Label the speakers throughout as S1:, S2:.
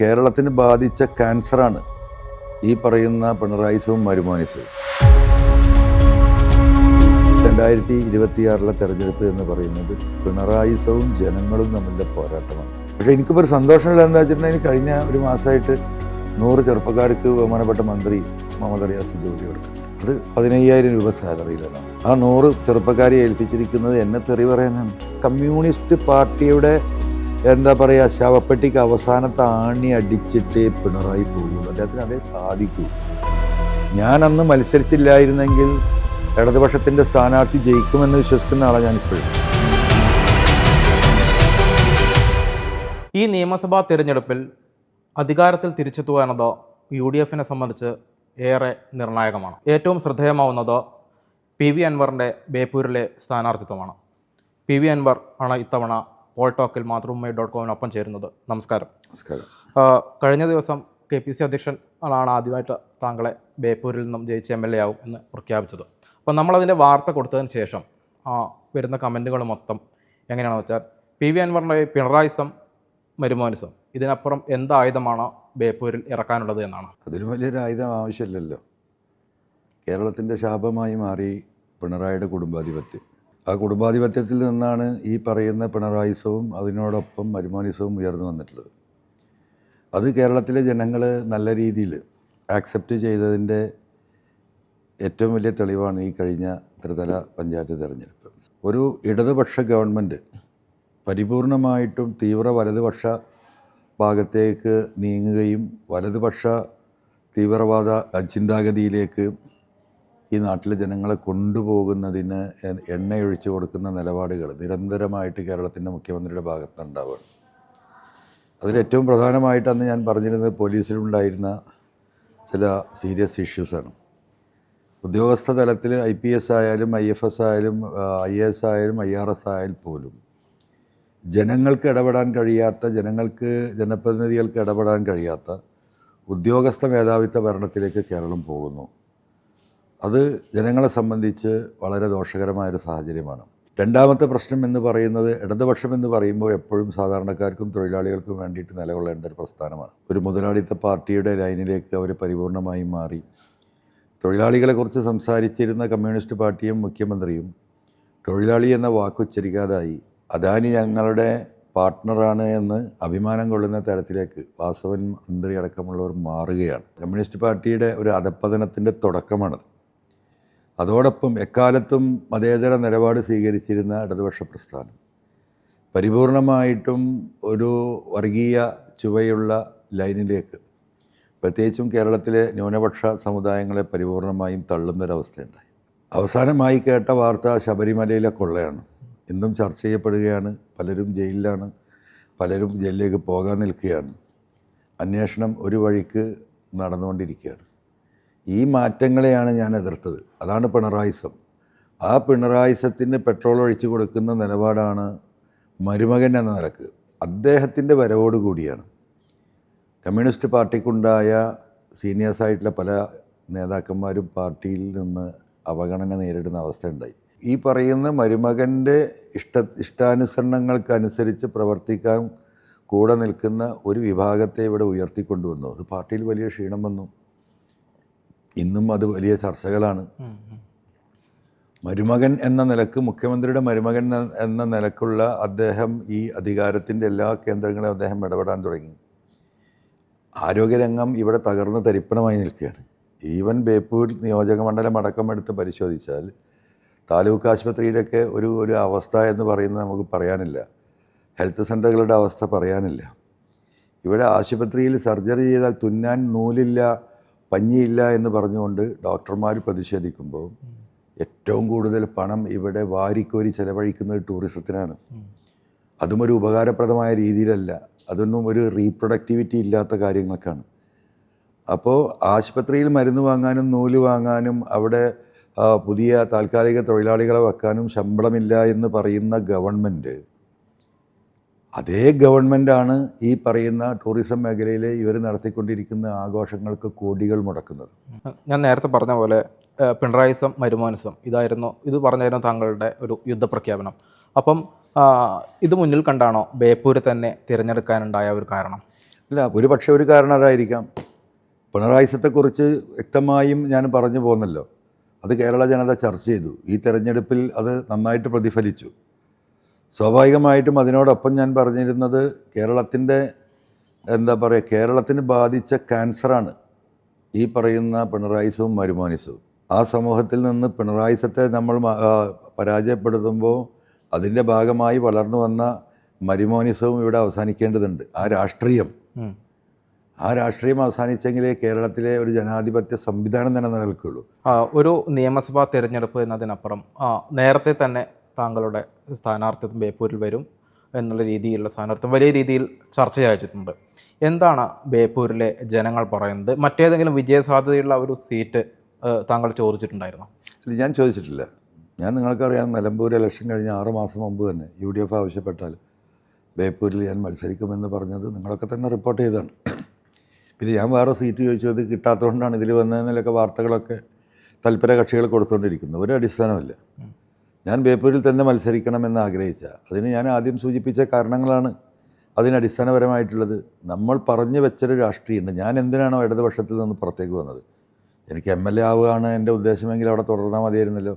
S1: കേരളത്തിന് ബാധിച്ച ക്യാൻസറാണ് ഈ പറയുന്ന പിണറായിസവും മരുമോനിസവും രണ്ടായിരത്തി ഇരുപത്തിയാറിലെ തെരഞ്ഞെടുപ്പ് എന്ന് പറയുന്നത് പിണറായിസവും ജനങ്ങളും തമ്മിലെ പോരാട്ടമാണ്. പക്ഷേ എനിക്കിപ്പോൾ ഒരു സന്തോഷമില്ല എന്താ വെച്ചിട്ടുണ്ടെങ്കിൽ കഴിഞ്ഞ ഒരു മാസമായിട്ട് നൂറ് ചെറുപ്പക്കാർക്ക് ബഹുമാനപ്പെട്ട മന്ത്രി മുഹമ്മദ് റിയാസ് ജോലി കൊടുത്തു. അത് പതിനയ്യായിരം രൂപ സാലറിയിലാണ്. ആ നൂറ് ചെറുപ്പക്കാരെ ഏൽപ്പിച്ചിരിക്കുന്നത് എന്നെ തെറി പറയാനാണ് കമ്മ്യൂണിസ്റ്റ് പാർട്ടിയുടെ എന്താ പറയുക ശവപ്പെട്ടിക്ക് അവസാനത്തെ ആണി അടിച്ചിട്ട് പിണറായി പോകുള്ളൂ അദ്ദേഹത്തിന് അതേ സാധിക്കൂ. ഞാൻ അന്ന് മത്സരിച്ചില്ലായിരുന്നെങ്കിൽ ഇടതുപക്ഷത്തിന്റെ സ്ഥാനാർത്ഥി ജയിക്കുമെന്ന് വിശ്വസിക്കുന്ന ആളാണ് ഞാനിപ്പോഴും.
S2: ഈ നിയമസഭാ തിരഞ്ഞെടുപ്പിൽ അധികാരത്തിൽ തിരിച്ചെത്തുക എന്നത് യു ഡി എഫിനെ സംബന്ധിച്ച് ഏറെ നിർണായകമാണ്. ഏറ്റവും ശ്രദ്ധേയമാവുന്നത് പി വി അൻവറിന്റെ ബേപ്പൂരിലെ സ്ഥാനാർത്ഥിത്വമാണ്. പി വി അൻവർ ആണ് ഇത്തവണ പോൾ ടോക്കിൽ മാതൃഭൂമി ഡോട്ട് കോമിനൊപ്പം ചേരുന്നത്. നമസ്കാരം.
S1: നമസ്കാരം.
S2: കഴിഞ്ഞ ദിവസം കെ പി സി അധ്യക്ഷൻ ആണ് ആദ്യമായിട്ട് താങ്കളെ ബേപ്പൂരിൽ നിന്നും ജയിച്ച എം എൽ എ ആവും എന്ന് പ്രഖ്യാപിച്ചത്. അപ്പോൾ നമ്മളതിന്റെ വാർത്ത കൊടുത്തതിന് ശേഷം ആ, വരുന്ന കമന്റുകൾ മൊത്തം എങ്ങനെയാണെന്ന് വെച്ചാൽ പി വി അൻവറിന്റെ പിണറായിസം മരുമോനിസം ഇതിനപ്പുറം എന്ത് ആയുധമാണ് ബേപ്പൂരിൽ ഇറക്കാനുള്ളത് എന്നാണ്?
S1: അതിലും വലിയൊരു ആയുധം ആവശ്യമില്ലല്ലോ. കേരളത്തിന്റെ ശാപമായി മാറി പിണറായിയുടെ കുടുംബാധിപത്യം. ആ കുടുംബാധിപത്യത്തിൽ നിന്നാണ് ഈ പറയുന്ന പിണറായിസവും അതിനോടൊപ്പം മരുമോനിസവും ഉയർന്നു വന്നിട്ടുള്ളത്. അത് കേരളത്തിലെ ജനങ്ങൾ നല്ല രീതിയിൽ ആക്സെപ്റ്റ് ചെയ്തതിന്റെ ഏറ്റവും വലിയ തെളിവാണ് ഈ കഴിഞ്ഞ ത്രിതല പഞ്ചായത്ത് തിരഞ്ഞെടുപ്പ്. ഒരു ഇടതുപക്ഷ ഗവൺമെന്റ് പരിപൂർണമായിട്ടും തീവ്ര വലതുപക്ഷ ഭാഗത്തേക്ക് നീങ്ങുകയും വലതുപക്ഷ തീവ്രവാദ ചിന്താഗതിയിലേക്ക് ഈ നാട്ടിലെ ജനങ്ങളെ കൊണ്ടുപോകുന്നതിന് എണ്ണയൊഴിച്ചു കൊടുക്കുന്ന നിലപാടുകൾ നിരന്തരമായിട്ട് കേരളത്തിന്റെ മുഖ്യമന്ത്രിയുടെ ഭാഗത്തുണ്ടാവുകയാണ് അതിലേറ്റവും പ്രധാനമായിട്ട് അന്ന് ഞാൻ പറഞ്ഞിരുന്നത് പോലീസിലുണ്ടായിരുന്ന ചില സീരിയസ് ഇഷ്യൂസാണ്. ഉദ്യോഗസ്ഥ തലത്തിൽ ഐ പി എസ് ആയാലും ഐ എഫ് എസ് ആയാലും ഐ എ എസ് ആയാലും ഐ ആർ എസ് ആയാലും പോലും ജനങ്ങൾക്ക് ഇടപെടാൻ കഴിയാത്ത ജനങ്ങൾക്ക് ജനപ്രതിനിധികൾക്ക് ഇടപെടാൻ കഴിയാത്ത ഉദ്യോഗസ്ഥ മേധാവിത്വ ഭരണത്തിലേക്ക് കേരളം പോകുന്നു. അത് ജനങ്ങളെ സംബന്ധിച്ച് വളരെ ദോഷകരമായ ദോഷകരമായൊരു സാഹചര്യമാണ്. രണ്ടാമത്തെ പ്രശ്നം എന്ന് പറയുന്നത് ഇടതുപക്ഷം എന്ന് പറയുമ്പോൾ എപ്പോഴും സാധാരണക്കാർക്കും തൊഴിലാളികൾക്കും വേണ്ടിയിട്ട് നിലകൊള്ളേണ്ട ഒരു പ്രസ്ഥാനമാണ്. ഒരു മുതലാളിത്ത പാർട്ടിയുടെ ലൈനിലേക്ക് അവർ പരിപൂർണമായും മാറി. തൊഴിലാളികളെക്കുറിച്ച് സംസാരിച്ചിരുന്ന കമ്മ്യൂണിസ്റ്റ് പാർട്ടിയും മുഖ്യമന്ത്രിയും തൊഴിലാളി എന്ന വാക്കുച്ചരിക്കാതായി. അദാനി ഞങ്ങളുടെ പാർട്ട്ണറാണ് എന്ന് അഭിമാനം കൊള്ളുന്ന തരത്തിലേക്ക് വാസവൻ മന്ത്രി അടക്കമുള്ളവർ മാറുകയാണ്. കമ്മ്യൂണിസ്റ്റ് പാർട്ടിയുടെ ഒരു അധപ്പതനത്തിന്റെ തുടക്കമാണത്. അതോടൊപ്പം എക്കാലത്തും മതേതര നിലപാട് സ്വീകരിച്ചിരുന്ന ഇടതുപക്ഷ പ്രസ്ഥാനം. പരിപൂർണമായിട്ടും ഒരു വർഗീയ ചുവയുള്ള ലൈനിലേക്ക് പ്രത്യേകിച്ചും കേരളത്തിലെ ന്യൂനപക്ഷ സമുദായങ്ങളെ പരിപൂർണമായും തള്ളുന്നൊരവസ്ഥയുണ്ടായി. അവസാനമായി കേട്ട വാർത്ത ശബരിമലയിലെ കൊള്ളയാണ്. ഇന്നും ചർച്ച ചെയ്യപ്പെടുകയാണ്. പലരും ജയിലിലാണ്. പലരും ജയിലിലേക്ക് പോകാൻ നിൽക്കുകയാണ്. അന്വേഷണം ഒരു വഴിക്ക് നടന്നുകൊണ്ടിരിക്കുകയാണ്. ഈ മാറ്റങ്ങളെയാണ് ഞാൻ എതിർത്തത്. അതാണ് പിണറായിസം. ആ പിണറായിസത്തിന് പെട്രോൾ ഒഴിച്ചു കൊടുക്കുന്ന നിലപാടാണ് മരുമകൻ എന്ന നിലയ്ക്ക്. അദ്ദേഹത്തിന്റെ വരവോടുകൂടിയാണ് കമ്മ്യൂണിസ്റ്റ് പാർട്ടിക്കുണ്ടായ സീനിയേഴ്സായിട്ടുള്ള പല നേതാക്കന്മാരും പാർട്ടിയിൽ നിന്ന് അവഗണന നേരിടുന്ന അവസ്ഥ ഉണ്ടായി ഈ പറയുന്ന മരുമകന്റെ ഇഷ്ട ഇഷ്ടാനുസരണങ്ങൾക്കനുസരിച്ച് പ്രവർത്തിക്കാൻ കൂടെ നിൽക്കുന്ന ഒരു വിഭാഗത്തെ ഇവിടെ ഉയർത്തിക്കൊണ്ടുവന്നു. അത് പാർട്ടിയിൽ വലിയ ക്ഷീണം വന്നു. ഇന്നും അത് വലിയ ചർച്ചകളാണ്. മരുമകൻ എന്ന നിലയ്ക്ക് മുഖ്യമന്ത്രിയുടെ മരുമകൻ എന്ന- നിലക്കുള്ള അദ്ദേഹം ഈ അധികാരത്തിന്റെ എല്ലാ കേന്ദ്രങ്ങളും അദ്ദേഹം ഇടപെടാൻ തുടങ്ങി. ആരോഗ്യരംഗം ഇവിടെ തകർന്ന് തരിപ്പണമായി നിൽക്കുകയാണ്. ഈവൻ ബേപ്പൂർ നിയോജക മണ്ഡലം അടക്കം എടുത്ത് പരിശോധിച്ചാൽ താലൂക്ക് ആശുപത്രിയുടെയൊക്കെ ഒരു ഒരു അവസ്ഥ എന്ന് പറയുന്നത് നമുക്ക് പറയാനില്ല. ഹെൽത്ത് സെന്ററുകളുടെ അവസ്ഥ പറയാനില്ല. ഇവിടെ ആശുപത്രിയിൽ സർജറി ചെയ്താൽ തുന്നാൻ നൂലില്ല പഞ്ഞിയില്ല എന്ന് പറഞ്ഞുകൊണ്ട് ഡോക്ടർമാർ പ്രതിഷേധിക്കുമ്പോൾ ഏറ്റവും കൂടുതൽ പണം ഇവിടെ വാരിക്കോരി ചെലവഴിക്കുന്നത് ടൂറിസത്തിനാണ്. അതും ഒരു ഉപകാരപ്രദമായ രീതിയിലല്ല. അതൊന്നും ഒരു റീപ്രൊഡക്റ്റിവിറ്റി ഇല്ലാത്ത കാര്യങ്ങൾക്കാണ്. അപ്പോൾ ആശുപത്രിയിൽ മരുന്ന് വാങ്ങാനും നൂൽ വാങ്ങാനും അവിടെ പുതിയ താൽക്കാലിക തൊഴിലാളികളെ വെക്കാനും ശമ്പളമില്ല എന്ന് പറയുന്ന ഗവൺമെന്റ് അതേ ഗവൺമെന്റാണ് ഈ പറയുന്ന ടൂറിസം മേഖലയിൽ ഇവർ നടത്തിക്കൊണ്ടിരിക്കുന്ന ആഘോഷങ്ങൾക്ക് കോടികൾ മുടക്കുന്നത്.
S2: ഞാൻ നേരത്തെ പറഞ്ഞ പോലെ പിണറായിസം മരുമോനിസം ഇതായിരുന്നു ഇത് പറഞ്ഞായിരുന്നു താങ്കളുടെ ഒരു യുദ്ധപ്രഖ്യാപനം. അപ്പം ഇത് മുന്നിൽ കണ്ടാണോ ബേപ്പൂര് തന്നെ തിരഞ്ഞെടുക്കാനുണ്ടായ ഒരു കാരണം?
S1: അല്ല ഒരു പക്ഷേ ഒരു കാരണം അതായിരിക്കാം. പിണറായിസത്തെക്കുറിച്ച് വ്യക്തമായും ഞാൻ പറഞ്ഞു പോകുന്നല്ലോ അത് കേരള ജനത ചർച്ച ചെയ്തു. ഈ തെരഞ്ഞെടുപ്പിൽ അത് നന്നായിട്ട് പ്രതിഫലിച്ചു. സ്വാഭാവികമായിട്ടും അതിനോടൊപ്പം ഞാൻ പറഞ്ഞിരുന്നത് കേരളത്തിന്റെ എന്താ പറയുക കേരളത്തിന് ബാധിച്ച ക്യാൻസറാണ് ഈ പറയുന്ന പിണറായിസവും മരുമോനിസവും. ആ സമൂഹത്തിൽ നിന്ന് പിണറായിസത്തെ നമ്മൾ പരാജയപ്പെടുത്തുമ്പോൾ അതിന്റെ ഭാഗമായി വളർന്നു വന്ന മരുമോനിസവും ഇവിടെ അവസാനിക്കേണ്ടതുണ്ട്. ആ രാഷ്ട്രീയം. ആ രാഷ്ട്രീയം അവസാനിച്ചെങ്കിലേ കേരളത്തിലെ ഒരു ജനാധിപത്യ സംവിധാനം തന്നെ നിലനിൽക്കുള്ളൂ.
S2: ഒരു നിയമസഭാ തിരഞ്ഞെടുപ്പ് എന്നതിനപ്പുറം നേരത്തെ തന്നെ താങ്കളുടെ സ്ഥാനാർത്ഥിത്വം ബേപ്പൂരിൽ വരും എന്നുള്ള രീതിയിലുള്ള സ്ഥാനാർത്ഥം വലിയ രീതിയിൽ ചർച്ചയായിട്ടുണ്ട്. എന്താണ് ബേപ്പൂരിലെ ജനങ്ങൾ പറയുന്നത്? മറ്റേതെങ്കിലും വിജയസാധ്യതയുള്ള ഒരു സീറ്റ് താങ്കൾ ചോദിച്ചിട്ടുണ്ടായിരുന്നോ?
S1: ഇല്ല ഞാൻ ചോദിച്ചിട്ടില്ല. ഞാൻ നിങ്ങൾക്കറിയാം നിലമ്പൂർ ഇലക്ഷൻ കഴിഞ്ഞ ആറ് മാസം മുമ്പ് തന്നെ യു ഡി എഫ് ആവശ്യപ്പെട്ടാൽ ബേപ്പൂരിൽ ഞാൻ മത്സരിക്കുമെന്ന് പറഞ്ഞത് നിങ്ങളൊക്കെ തന്നെ റിപ്പോർട്ട് ചെയ്തതാണ്. പിന്നെ ഞാൻ വേറെ സീറ്റ് ചോദിച്ചു അത് കിട്ടാത്തതുകൊണ്ടാണ് ഇതിൽ വന്നതെന്നൊക്കെ വാർത്തകളൊക്കെ തൽപര കക്ഷികൾ കൊടുത്തുകൊണ്ടിരിക്കുന്നത് ഒരു അടിസ്ഥാനമില്ല ഞാൻ ബേപ്പൂരിൽ തന്നെ മത്സരിക്കണമെന്ന് ആഗ്രഹിച്ച അതിന് ഞാൻ ആദ്യം സൂചിപ്പിച്ച കാരണങ്ങളാണ് അതിനടിസ്ഥാനപരമായിട്ടുള്ളത് നമ്മൾ പറഞ്ഞു വെച്ചൊരു രാഷ്ട്രീയമുണ്ട്. ഞാൻ എന്തിനാണോ ഇടതുപക്ഷത്തിൽ നിന്ന് പുറത്തേക്ക് വന്നത്? എനിക്ക് എം എൽ എ ആവുകയാണ് എന്റെ ഉദ്ദേശമെങ്കിൽ അവിടെ തുടർന്നാൽ മതിയായിരുന്നല്ലോ.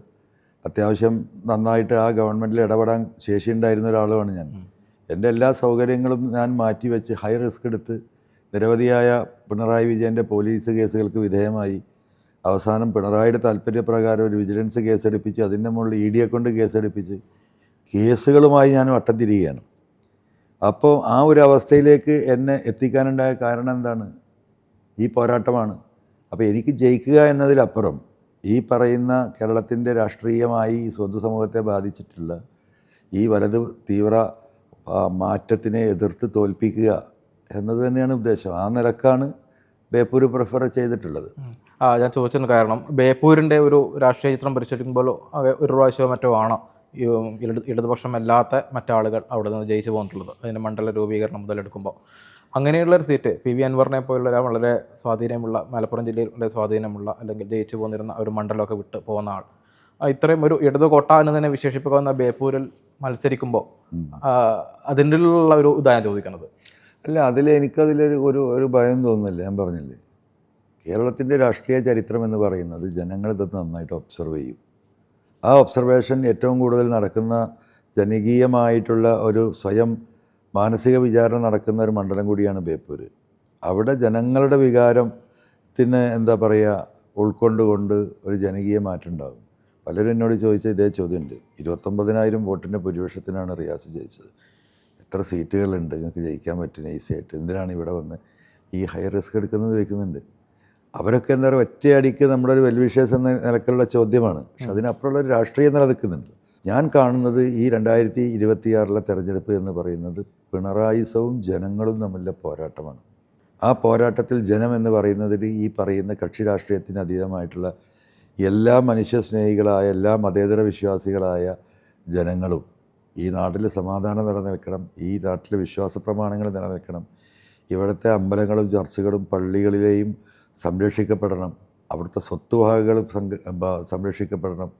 S1: അത്യാവശ്യം നന്നായിട്ട് ആ ഗവൺമെന്റിൽ ഇടപെടാൻ ശേഷിയുണ്ടായിരുന്ന ഒരാളുമാണ് ഞാൻ. എന്റെ എല്ലാ സൗകര്യങ്ങളും ഞാൻ മാറ്റിവെച്ച് ഹൈ റിസ്ക് എടുത്ത് നിരവധിയായ പിണറായി വിജയന്റെ പോലീസ് കേസുകൾക്ക് വിധേയമായി. അവസാനം പിണറായിയുടെ താല്പര്യപ്രകാരം ഒരു വിജിലൻസ് കേസെടുപ്പിച്ച് അതിന്റെ മുകളിൽ ഇ ഡിയെ കൊണ്ട് കേസെടുപ്പിച്ച് കേസുകളുമായി ഞാൻ വട്ടം അപ്പോൾ ആ ഒരു അവസ്ഥയിലേക്ക് എന്നെ എത്തിക്കാനുണ്ടായ കാരണം എന്താണ്? ഈ പോരാട്ടമാണ്. അപ്പോൾ എനിക്ക് ജയിക്കുക എന്നതിലപ്പുറം ഈ പറയുന്ന കേരളത്തിന്റെ രാഷ്ട്രീയമായി സ്വന്തം സമൂഹത്തെ ബാധിച്ചിട്ടുള്ള ഈ വലത് തീവ്ര മാറ്റത്തിനെ എതിർത്ത് തോൽപ്പിക്കുക എന്നത് തന്നെയാണ് ഉദ്ദേശം. ആ നിലക്കാണ് ബേപ്പൂർ പ്രിഫർ ചെയ്തിട്ടുള്ളത്.
S2: ഞാൻ ചോദിച്ചതിന് കാരണം ബേപ്പൂരിന്റെ ഒരു രാഷ്ട്രീയ ചിത്രം പരിശോധിക്കുമ്പോൾ ഒരു പ്രാവശ്യമോ മറ്റോ ആണ് ഇടതുപക്ഷം അല്ലാത്ത ഇടതുപക്ഷമല്ലാത്ത മറ്റാളുകൾ അവിടെ നിന്ന് ജയിച്ചു പോന്നിട്ടുള്ളത്. അതിന്റെ മണ്ഡല രൂപീകരണം മുതലെടുക്കുമ്പോൾ. അങ്ങനെയുള്ളൊരു സീറ്റ് പി വി അൻവറിനെ പോലുള്ള ഒരാൾ വളരെ സ്വാധീനമുള്ള മലപ്പുറം ജില്ലയിൽ വളരെ സ്വാധീനമുള്ള അല്ലെങ്കിൽ ജയിച്ചു പോന്നിരുന്ന ഒരു മണ്ഡലമൊക്കെ വിട്ട് പോകുന്ന ആൾ. ഇത്രയും ഒരു ഇടതു കോട്ട എന്ന് തന്നെ വിശേഷിപ്പിക്കുന്ന ബേപ്പൂരിൽ മത്സരിക്കുമ്പോൾ അതിന്റെ ഉള്ള ഒരു ഇതാണ് ചോദിക്കുന്നത്.
S1: അല്ല അതിൽ എനിക്കതിലൊരു ഒരു ഒരു ഭയം തോന്നുന്നില്ല. ഞാൻ പറഞ്ഞില്ലേ? കേരളത്തിന്റെ രാഷ്ട്രീയ ചരിത്രം എന്ന് പറയുന്നത് ജനങ്ങൾ ഇത് നന്നായിട്ട് ഒബ്സർവ് ചെയ്യും. ആ ഒബ്സർവേഷൻ ഏറ്റവും കൂടുതൽ നടക്കുന്ന ജനകീയമായിട്ടുള്ള ഒരു സ്വയം മാനസിക വിചാരണ നടക്കുന്ന ഒരു മണ്ഡലം കൂടിയാണ് ബേപ്പൂർ അവിടെ ജനങ്ങളുടെ വികാരത്തിന് എന്താ പറയുക ഉൾക്കൊണ്ടുകൊണ്ട് ഒരു ജനകീയ മാറ്റം ഉണ്ടാകും. പലരും എന്നോട് ചോദിച്ച ഇതേ ചോദ്യമുണ്ട്. ഇരുപത്തൊമ്പതിനായിരം വോട്ടിന്റെ ഭൂരിപക്ഷത്തിനാണ് റിയാസ് ജയിച്ചത്. എത്ര സീറ്റുകളുണ്ട്? നിങ്ങൾക്ക് ജയിക്കാൻ പറ്റും ഈസിയായിട്ട് എന്തിനാണ് ഇവിടെ വന്ന് ഈ ഹൈ റിസ്ക് എടുക്കുന്നത് ചോദിക്കുന്നുണ്ട്. അവരൊക്കെ എന്താ പറയുക ഒറ്റയടിക്ക് നമ്മുടെ ഒരു വെൽവിഷേഴ്സ് എന്ന നിലക്കുള്ള ചോദ്യമാണ്. പക്ഷെ അതിനപ്പുറമുള്ള ഒരു രാഷ്ട്രീയം നിലനിൽക്കുന്നുണ്ട്. ഞാൻ കാണുന്നത് ഈ രണ്ടായിരത്തി ഇരുപത്തിയാറിലെ തെരഞ്ഞെടുപ്പ് എന്ന് പറയുന്നത് പിണറായിസവും ജനങ്ങളും തമ്മിലുള്ള പോരാട്ടമാണ്. ആ പോരാട്ടത്തിൽ ജനം എന്ന് പറയുന്നതിൽ ഈ പറയുന്ന കക്ഷി രാഷ്ട്രീയത്തിന് അതീതമായിട്ടുള്ള എല്ലാ മനുഷ്യസ്നേഹികളായ എല്ലാ മതേതര വിശ്വാസികളായ ജനങ്ങളും ഈ നാട്ടിൽ സമാധാനം നിലനിൽക്കണം ഈ നാട്ടിലെ വിശ്വാസ പ്രമാണങ്ങൾ നിലനിൽക്കണം. ഇവിടുത്തെ അമ്പലങ്ങളും ചർച്ചുകളും പള്ളികളിലെയും സംരക്ഷിക്കപ്പെടണം. അവിടുത്തെ സ്വത്തുവകകൾ സംരക്ഷിക്കപ്പെടണം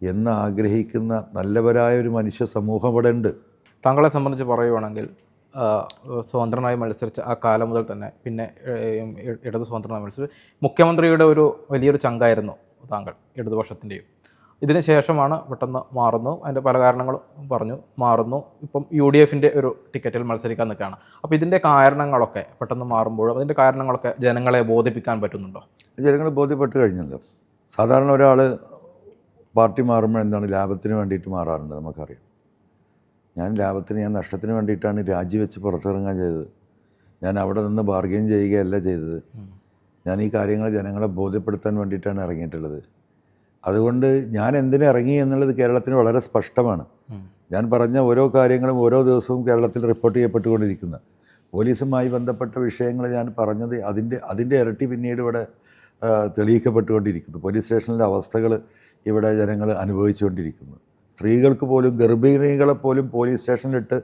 S1: എന്ന് ആഗ്രഹിക്കുന്ന നല്ലവരായ ഒരു മനുഷ്യ സമൂഹം ഇവിടെ ഉണ്ട്
S2: താങ്കളെ സംബന്ധിച്ച് പറയുവാണെങ്കിൽ സ്വതന്ത്രമായി മത്സരിച്ച ആ കാലം മുതൽ തന്നെ പിന്നെ ഇടതു സ്വതന്ത്രനായി മത്സരിച്ച് മുഖ്യമന്ത്രിയുടെ ഒരു വലിയൊരു ചങ്കായിരുന്നു താങ്കൾ ഇടതുപക്ഷത്തിന്റെയും. ഇതിന് ശേഷമാണ് പെട്ടെന്ന് മാറുന്നു. അതിന്റെ പല കാരണങ്ങളും പറഞ്ഞു മാറുന്നു. ഇപ്പം യു ഡി എഫിന്റെ ഒരു ടിക്കറ്റിൽ മത്സരിക്കാൻ നിൽക്കുകയാണ്. അപ്പോൾ ഇതിന്റെ കാരണങ്ങളൊക്കെ പെട്ടെന്ന് മാറുമ്പോഴും അതിന്റെ കാരണങ്ങളൊക്കെ ജനങ്ങളെ ബോധിപ്പിക്കാൻ പറ്റുന്നുണ്ടോ?
S1: ജനങ്ങൾ ബോധ്യപ്പെട്ട് കഴിഞ്ഞല്ലോ. സാധാരണ ഒരാൾ പാർട്ടി മാറുമ്പോൾ എന്താണ് ലാഭത്തിന് വേണ്ടിയിട്ട് മാറാറുണ്ട് നമുക്കറിയാം. ഞാൻ ലാഭത്തിന് ഞാൻ നഷ്ടത്തിന് വേണ്ടിയിട്ടാണ് രാജിവെച്ച് പുറത്തിറങ്ങാൻ ചെയ്തത്. ഞാൻ അവിടെ നിന്ന് ബാർഗെയിൻ ചെയ്യുകയല്ല ചെയ്തത്. ഞാൻ ഈ കാര്യങ്ങൾ ജനങ്ങളെ ബോധ്യപ്പെടുത്താൻ വേണ്ടിയിട്ടാണ് ഇറങ്ങിയിട്ടുള്ളത്. അതുകൊണ്ട് ഞാൻ എന്തിനു ഇറങ്ങി എന്നുള്ളത് കേരളത്തിന് വളരെ സ്പഷ്ടമാണ്. ഞാൻ പറഞ്ഞ ഓരോ കാര്യങ്ങളും ഓരോ ദിവസവും കേരളത്തിൽ റിപ്പോർട്ട് ചെയ്യപ്പെട്ടുകൊണ്ടിരിക്കുന്നത് പോലീസുമായി ബന്ധപ്പെട്ട വിഷയങ്ങൾ ഞാൻ പറഞ്ഞത് അതിന്റെ അതിന്റെ ഇരട്ടി പിന്നീട് ഇവിടെ തെളിയിക്കപ്പെട്ടുകൊണ്ടിരിക്കുന്നു. പോലീസ് സ്റ്റേഷനിലെ അവസ്ഥകൾ ഇവിടെ ജനങ്ങൾ അനുഭവിച്ചുകൊണ്ടിരിക്കുന്നു. സ്ത്രീകൾക്ക് പോലും ഗർഭിണികളെ പോലും പോലീസ് സ്റ്റേഷനിലിട്ട്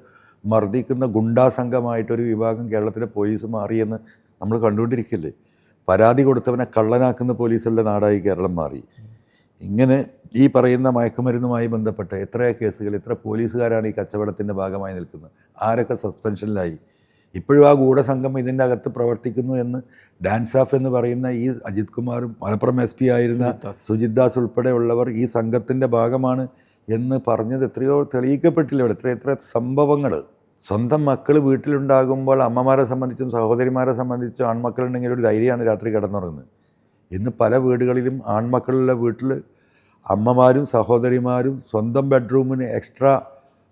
S1: മർദ്ദിക്കുന്ന ഗുണ്ടാ സംഘമായിട്ടൊരു വിഭാഗം കേരളത്തിലെ പോലീസ് മാറിയെന്ന് നമ്മൾ കണ്ടുകൊണ്ടിരിക്കില്ലേ? പരാതി കൊടുത്തവനെ കള്ളനാക്കുന്ന പോലീസുകളുടെ നാടായി കേരളം മാറി. ഇങ്ങനെ ഈ പറയുന്ന മയക്കുമരുന്നുമായി ബന്ധപ്പെട്ട് എത്ര കേസുകൾ എത്ര പോലീസുകാരാണ് ഈ കച്ചവടത്തിന്റെ ഭാഗമായി നിൽക്കുന്നത്? ആരൊക്കെ സസ്പെൻഷനിലായി? ഇപ്പോഴും ആ ഗൂഢസംഘം ഇതിന്റെ അകത്ത് പ്രവർത്തിക്കുന്നു എന്ന് ഡാൻസ് ഓഫ് എന്ന് പറയുന്ന ഈ അജിത് കുമാറും മലപ്പുറം എസ് പി ആയിരുന്ന സുജിത് ദാസ്. ഉൾപ്പെടെയുള്ളവർ ഈ സംഘത്തിന്റെ ഭാഗമാണ് എന്ന് പറഞ്ഞത് എത്രയോ തെളിയിക്കപ്പെട്ടില്ല ഇവിടെ. എത്ര എത്ര സംഭവങ്ങൾ. സ്വന്തം മക്കൾ വീട്ടിലുണ്ടാകുമ്പോൾ അമ്മമാരെ സംബന്ധിച്ചും സഹോദരിമാരെ സംബന്ധിച്ചും ആൺമക്കളുണ്ടെങ്കിൽ ഒരു ധൈര്യമാണ് രാത്രി കിടന്നുറങ്ങുന്നത്. ഇന്ന് പല വീടുകളിലും ആൺമക്കളുള്ള വീട്ടിൽ അമ്മമാരും സഹോദരിമാരും സ്വന്തം ബെഡ്റൂമിന് എക്സ്ട്രാ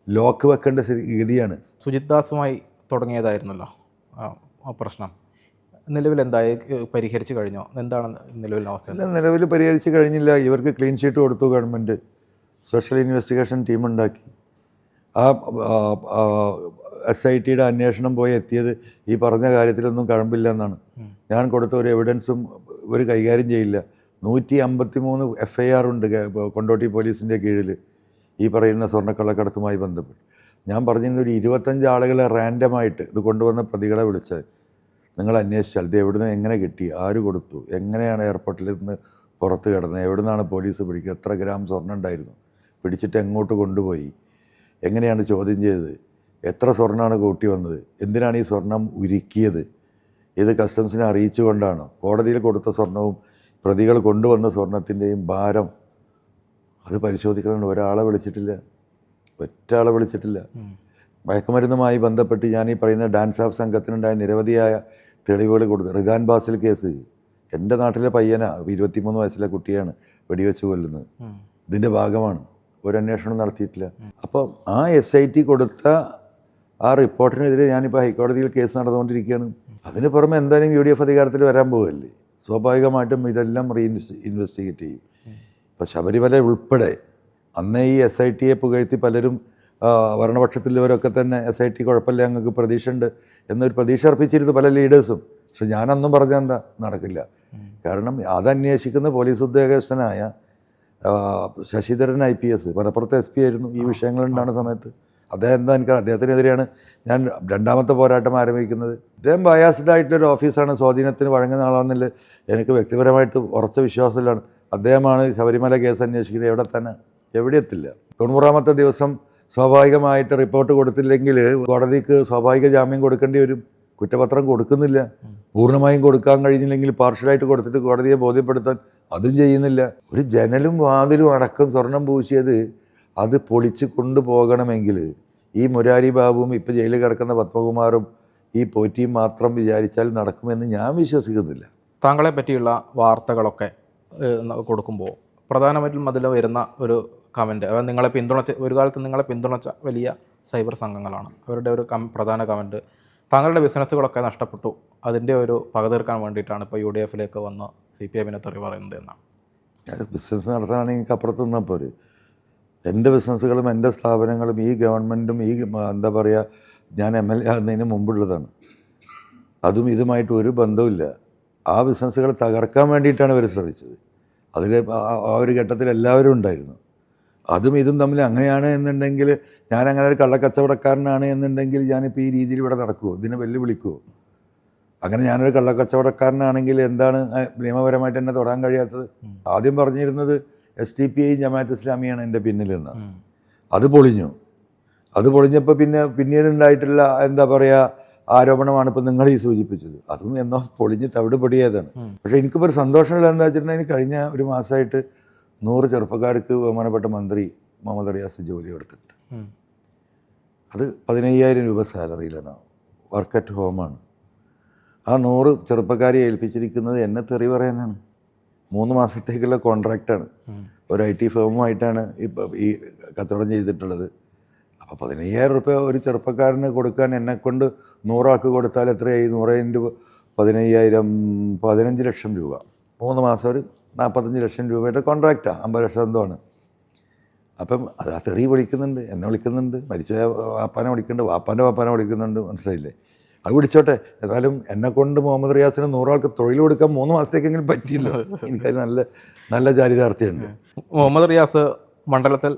S1: ലോക്ക് വെക്കേണ്ട രീതിയാണ്.
S2: സുജിത് ദാസുമായി തുടങ്ങിയതായിരുന്നല്ലോ. ആ പ്രശ്നം. നിലവിൽ എന്തായി പരിഹരിച്ചു കഴിഞ്ഞോ? എന്താണ് നിലവിലെ അവസ്ഥ?
S1: നിലവിൽ പരിഹരിച്ച് കഴിഞ്ഞില്ല. ഇവർക്ക് ക്ലീൻ ഷീറ്റ് കൊടുത്തു ഗവൺമെന്റ് സ്പെഷ്യൽ ഇൻവെസ്റ്റിഗേഷൻ ടീം ഉണ്ടാക്കി. ആ എസ് ഐ ടിയുടെ അന്വേഷണം പോയി എത്തിയത് ഈ പറഞ്ഞ കാര്യത്തിലൊന്നും കഴമ്പില്ല എന്നാണ്. ഞാൻ കൊടുത്ത ഒരു എവിഡൻസും ഇവർ കൈകാര്യം ചെയ്യില്ല. നൂറ്റി അമ്പത്തി മൂന്ന് എഫ് ഐ ആർ ഉണ്ട് കൊണ്ടോട്ടി പോലീസിന്റെ കീഴിൽ ഈ പറയുന്ന സ്വർണക്കള്ളക്കടത്തുമായി ബന്ധപ്പെട്ട്. ഞാൻ പറഞ്ഞിരുന്ന ഒരു ഇരുപത്തഞ്ച് ആളുകളെ റാൻഡമായിട്ട് ഇത് കൊണ്ടുവന്ന പ്രതികളെ വിളിച്ച് നിങ്ങൾ അന്വേഷിച്ചാൽ ഇത് എവിടുന്ന് എങ്ങനെ കിട്ടി ആര് കൊടുത്തു എങ്ങനെയാണ് എയർപോർട്ടിൽ നിന്ന് പുറത്ത് കിടന്നത് എവിടുന്നാണ് പോലീസ് പിടിക്കുക എത്ര ഗ്രാം സ്വർണം ഉണ്ടായിരുന്നു പിടിച്ചിട്ട് എങ്ങോട്ട് കൊണ്ടുപോയി എങ്ങനെയാണ് ചോദ്യം ചെയ്തത് എത്ര സ്വർണമാണ് കൂട്ടി വന്നത് എന്തിനാണ് ഈ സ്വർണം ഉരുക്കിയത് ഇത് കസ്റ്റംസിനെ അറിയിച്ചുകൊണ്ടാണ്. കോടതിയിൽ കൊടുത്ത സ്വർണവും പ്രതികൾ കൊണ്ടുവന്ന സ്വർണത്തിന്റെയും ഭാരം അത് പരിശോധിക്കണം ഒരാളെ വിളിച്ചിട്ടില്ല. ഒറ്റ ആളെ വിളിച്ചിട്ടില്ല. മയക്കുമരുന്നുമായി ബന്ധപ്പെട്ട് ഞാൻ ഈ പറയുന്ന ഡാൻസ് ഓഫ് സംഘത്തിനുണ്ടായ നിരവധിയായ തെളിവുകൾ കൊടുത്തു റിദാൻ ബാസിൽ കേസ്. എന്റെ നാട്ടിലെ പയ്യനാ ഇരുപത്തിമൂന്ന് വയസ്സിലെ കുട്ടിയാണ് വെടിവെച്ച് കൊല്ലുന്നത്. ഇതിന്റെ ഭാഗമാണ്. ഒരു അന്വേഷണം നടത്തിയിട്ടില്ല. അപ്പോൾ ആ എസ് ഐ ടി കൊടുത്ത ആ റിപ്പോർട്ടിനെതിരെ ഞാനിപ്പോൾ ഹൈക്കോടതിയിൽ കേസ് നടന്നുകൊണ്ടിരിക്കുകയാണ്. അതിന് പുറമെ എന്തായാലും യു ഡി എഫ് അധികാരത്തിൽ വരാൻ പോകല്ലേ സ്വാഭാവികമായിട്ടും ഇതെല്ലാം റീ ഇൻവെസ്റ്റിഗേറ്റ് ചെയ്യും. ഇപ്പോൾ ശബരിമല ഉൾപ്പെടെ അന്നേ ഈ എസ് ഐ ടിയെ പുകഴ്ത്തി പലരും ഭരണപക്ഷത്തിലുള്ളവരൊക്കെ തന്നെ എസ് ഐ ടി കുഴപ്പമില്ല ഞങ്ങൾക്ക് പ്രതീക്ഷയുണ്ട് എന്നൊരു പ്രതീക്ഷ അർപ്പിച്ചിരുന്നു പല ലീഡേഴ്സും. പക്ഷെ ഞാനൊന്നും പറഞ്ഞ എന്താ? നടക്കില്ല. കാരണം അതന്വേഷിക്കുന്ന പോലീസ് ഉദ്യോഗസ്ഥനായ ശശിധരൻ ഐ പി എസ് മലപ്പുറത്ത് എസ് പി ആയിരുന്നു. ഈ വിഷയങ്ങളുണ്ടാകുന്ന സമയത്ത് അദ്ദേഹം എന്താ എനിക്ക് അദ്ദേഹത്തിനെതിരെയാണ് ഞാൻ രണ്ടാമത്തെ പോരാട്ടം ആരംഭിക്കുന്നത്. അദ്ദേഹം ബയാസ്ഡ് ആയിട്ടൊരു ഓഫീസാണ് സ്വാധീനത്തിന് വഴങ്ങുന്ന ആളാണെന്നില്ല. എനിക്ക് വ്യക്തിപരമായിട്ട് ഉറച്ച വിശ്വാസത്തിലാണ് അദ്ദേഹമാണ് ശബരിമല കേസ് അന്വേഷിക്കുന്നത്. എവിടെ തന്നെ? എവിടെ എത്തില്ല. തൊണ്ണൂറാമത്തെ ദിവസം സ്വാഭാവികമായിട്ട് റിപ്പോർട്ട് കൊടുത്തില്ലെങ്കിൽ കോടതിക്ക് സ്വാഭാവിക ജാമ്യം കൊടുക്കേണ്ടി വരും. കുറ്റപത്രം കൊടുക്കുന്നില്ല. പൂർണമായും കൊടുക്കാൻ കഴിഞ്ഞില്ലെങ്കിൽ പാർഷ്യലായിട്ട് കൊടുത്തിട്ട് കോടതിയെ ബോധ്യപ്പെടുത്താൻ അതും ചെയ്യുന്നില്ല. ഒരു ജനലും വാതിലും അടക്കം സ്വർണം പൂശിയത് അത് പൊളിച്ച് കൊണ്ടുപോകണമെങ്കിൽ ഈ മുരാരി ബാബുവും ഇപ്പോൾ ജയിലിൽ കിടക്കുന്ന പത്മകുമാറും ഈ പോറ്റിയും മാത്രം വിചാരിച്ചാൽ നടക്കുമെന്ന് ഞാൻ വിശ്വസിക്കുന്നില്ല.
S2: താങ്കളെ പറ്റിയുള്ള വാർത്തകളൊക്കെ കൊടുക്കുമ്പോൾ പ്രധാനമായിട്ടും അതിൽ വരുന്ന ഒരു കമന്റ് അതായത് നിങ്ങളെ പിന്തുണച്ച ഒരു കാലത്ത് നിങ്ങളെ പിന്തുണച്ച വലിയ സൈബർ സംഘങ്ങളാണ്. അവരുടെ ഒരു കം പ്രധാന കമന്റ് താങ്കളുടെ ബിസിനസ്സുകളൊക്കെ നഷ്ടപ്പെട്ടു. അതിന്റെ ഒരു പക തീർക്കാൻ വേണ്ടിയിട്ടാണ് ഇപ്പോൾ യു ഡി എഫിലേക്ക് വന്ന് സി പി എമ്മിനെ തെറി പറയുന്നത് എന്നാണ്.
S1: ബിസിനസ് നടത്താനാണെങ്കിൽ എനിക്ക് അപ്പുറത്ത് നിന്നപ്പോൾ പോരെ. എന്റെ ബിസിനസ്സുകളും എന്റെ സ്ഥാപനങ്ങളും ഈ ഗവൺമെന്റും ഈ എന്താ പറയുക ഞാൻ എം എൽ എ ആകുന്നതിന് മുമ്പുള്ളതാണ്. അതും ഇതുമായിട്ട് ഒരു ബന്ധവുമില്ല. ആ ബിസിനസ്സുകൾ തകർക്കാൻ വേണ്ടിയിട്ടാണ് ഇവർ ശ്രമിച്ചത്. അതിൽ ആ ഒരു ഘട്ടത്തിൽ എല്ലാവരും ഉണ്ടായിരുന്നു. അതും ഇതും തമ്മിൽ അങ്ങനെയാണ് എന്നുണ്ടെങ്കിൽ ഞാൻ അങ്ങനെ ഒരു കള്ളക്കച്ചവടക്കാരനാണ് എന്നുണ്ടെങ്കിൽ ഞാനിപ്പോൾ ഈ രീതിയിൽ ഇവിടെ നടക്കുമോ ഇതിനെ വെല്ലുവിളിക്കുമോ അങ്ങനെ ഞാനൊരു കള്ളക്കച്ചവടക്കാരനാണെങ്കിൽ എന്താണ് നിയമപരമായിട്ട് എന്നെ തൊടാൻ കഴിയാത്തത്? ആദ്യം പറഞ്ഞിരുന്നത് S D P I Jamaat ഇസ്ലാമിയാണ് എന്റെ പിന്നിൽ നിന്ന് അത് പൊളിഞ്ഞു. അത് പൊളിഞ്ഞപ്പോൾ പിന്നെ പിന്നീട് ഉണ്ടായിട്ടുള്ള എന്താ പറയുക ആരോപണമാണ് ഇപ്പം നിങ്ങൾ ഈ സൂചിപ്പിച്ചത്. അതും എന്നോ പൊളിഞ്ഞ് തവിട് പൊടിയതാണ് പക്ഷേ എനിക്കിപ്പോൾ ഒരു സന്തോഷമുള്ള എന്താ വെച്ചിട്ടുണ്ടെങ്കിൽ കഴിഞ്ഞ ഒരു മാസമായിട്ട് നൂറ് ചെറുപ്പക്കാർക്ക് ബഹുമാനപ്പെട്ട മന്ത്രി മുഹമ്മദ് റിയാസ് ജോലി കൊടുത്തിട്ടുണ്ട്. അത് പതിനയ്യായിരം രൂപ സാലറിയിലാണ്. Work at ഹോമാണ്. ആ നൂറ് ചെറുപ്പക്കാരെ ഏൽപ്പിച്ചിരിക്കുന്നത് എന്നെ തെറി പറയാനാണ്. മൂന്ന് മാസത്തേക്കുള്ള കോൺട്രാക്റ്റാണ് ഒരു ഐ ടി ഫേമുമായിട്ടാണ് ഇപ്പോൾ ഈ കച്ചവടം ചെയ്തിട്ടുള്ളത്. അപ്പോൾ പതിനയ്യായിരം റുപ്യ ഒരു ചെറുപ്പക്കാരന് കൊടുക്കാൻ എന്നെക്കൊണ്ട് നൂറാൾക്ക് കൊടുത്താൽ എത്രയായി? നൂറ് ഇന്റു പതിനയ്യായിരം പതിനഞ്ച് ലക്ഷം രൂപ. മൂന്ന് മാസം ഒരു നാൽപ്പത്തഞ്ച് ലക്ഷം രൂപയുടെ കോൺട്രാക്റ്റാണ് അമ്പത് ലക്ഷം എന്തോ ആണ്. അപ്പം അത് ആ തെറി വിളിക്കുന്നുണ്ട് എന്നെ വിളിക്കുന്നുണ്ട് മരിച്ചുപോയ വാപ്പാനെ വിളിക്കുന്നുണ്ട് വാപ്പാന്റെ വാപ്പാനെ വിളിക്കുന്നുണ്ട് മനസ്സിലായില്ലേ? അത് വിളിച്ചോട്ടെ. എന്നാലും എന്നെ കൊണ്ട് മുഹമ്മദ് റിയാസിന് നൂറാൾക്ക് തൊഴിൽ കൊടുക്കാൻ മൂന്ന് മാസത്തേക്കെങ്കിലും പറ്റിയില്ല. എനിക്കത് നല്ല നല്ല ചാരിതാർത്ഥ്യമുണ്ട്.
S2: മുഹമ്മദ് റിയാസ് മണ്ഡലത്തിൽ